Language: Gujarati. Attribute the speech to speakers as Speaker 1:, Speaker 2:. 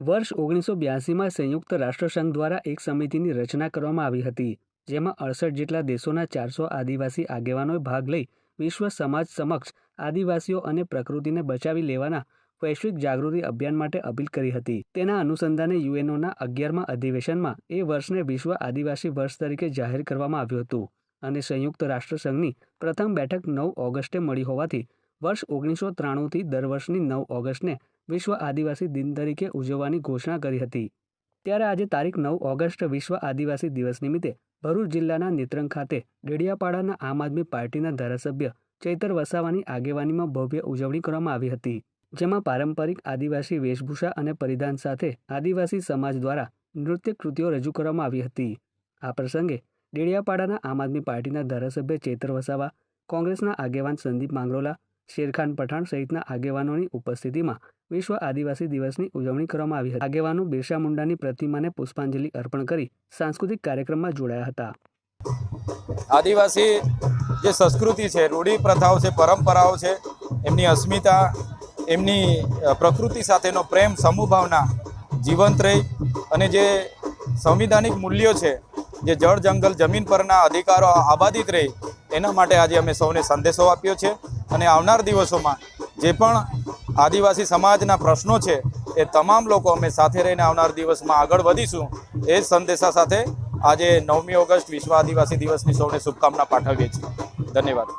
Speaker 1: વર્ષ ઓગણીસો બ્યાસીમાં સંયુક્ત રાષ્ટ્રસંઘ દ્વારા એક સમિતિની રચના કરવામાં આવી હતી, જેમાં અડસઠ જેટલા દેશોના ચારસો આદિવાસી આગેવાનોએ ભાગ લઈ વિશ્વ સમાજ સમક્ષ આદિવાસીઓ અને પ્રકૃતિને બચાવી લેવાના વૈશ્વિક જાગૃતિ અભિયાન માટે અપીલ કરી હતી. તેના અનુસંધાને યુએનઓના અગિયારમા અધિવેશનમાં એ વર્ષને વિશ્વ આદિવાસી વર્ષ તરીકે જાહેર કરવામાં આવ્યું હતું અને સંયુક્ત રાષ્ટ્રસંઘની પ્રથમ બેઠક નવ ઓગસ્ટે મળી હોવાથી વર્ષ ઓગણીસો ત્રાણુંથી દર વર્ષની નવ ઓગસ્ટને વિશ્વ આદિવાસી દિન તરીકે ઉજવવાની ઘોષણા કરી હતી. ત્યારે આજે તારીખ નવ ઓગસ્ટ વિશ્વ આદિવાસી દિવસ નિમિત્તે ભરૂચ જિલ્લાના નેત્રંગ ખાતે ડેડિયાપાડાના આમ આદમી પાર્ટીના ધારાસભ્ય ચૈતર વસાવાની આગેવાનીમાં ભવ્ય ઉજવણી કરવામાં આવી હતી. જેમાં પારંપરિક આદિવાસી વેશભૂષા અને પરિધાન સાથે આદિવાસી સમાજ દ્વારા નૃત્ય કૃતિઓ રજૂ કરવામાં આવી હતી. આ પ્રસંગે ડેડિયાપાડાના આમ આદમી પાર્ટીના ધારાસભ્ય ચેતર વસાવા, કોંગ્રેસના આગેવાન સંદીપ માંગરોલા શેરખાન પઠાણ સહિતના આગેવાનોની ઉપસ્થિતિમાં વિશ્વ આદિવાસી દિવસની ઉજવણી કરવામાં આવી હતી. આગેવાનો બિરસા મુંડાની પ્રતિમાને પુષ્પાંજલિ અર્પણ કરી સાંસ્કૃતિક કાર્યક્રમમાં જોડાયા હતા.
Speaker 2: આદિવાસી જે સંસ્કૃતિ છે, રૂઢિ પ્રથાઓ છે, પરંપરાઓ છે, એમની અસ્મિતા, એમની પ્રકૃતિ સાથેનો પ્રેમ સમૂહભાવના જીવંત રહી અને જે સંવિધાનિક મૂલ્યો છે, જે જળ, જંગલ, જમીન પરના અધિકારો આબાદિત રહી, એના માટે આજે અમે સૌને સંદેશો આપ્યો છે. અને આવનાર દિવસોમાં જે પણ આદિવાસી સમાજના પ્રશ્નો છે, એ તમામ લોકો અમે સાથે રહીને આવનાર દિવસમાં આગળ વધીશું. એ સંદેશા સાથે આજે નવમી ઓગસ્ટ વિશ્વ આદિવાસી દિવસની સૌને શુભકામના પાઠવીએ છીએ. ધન્યવાદ.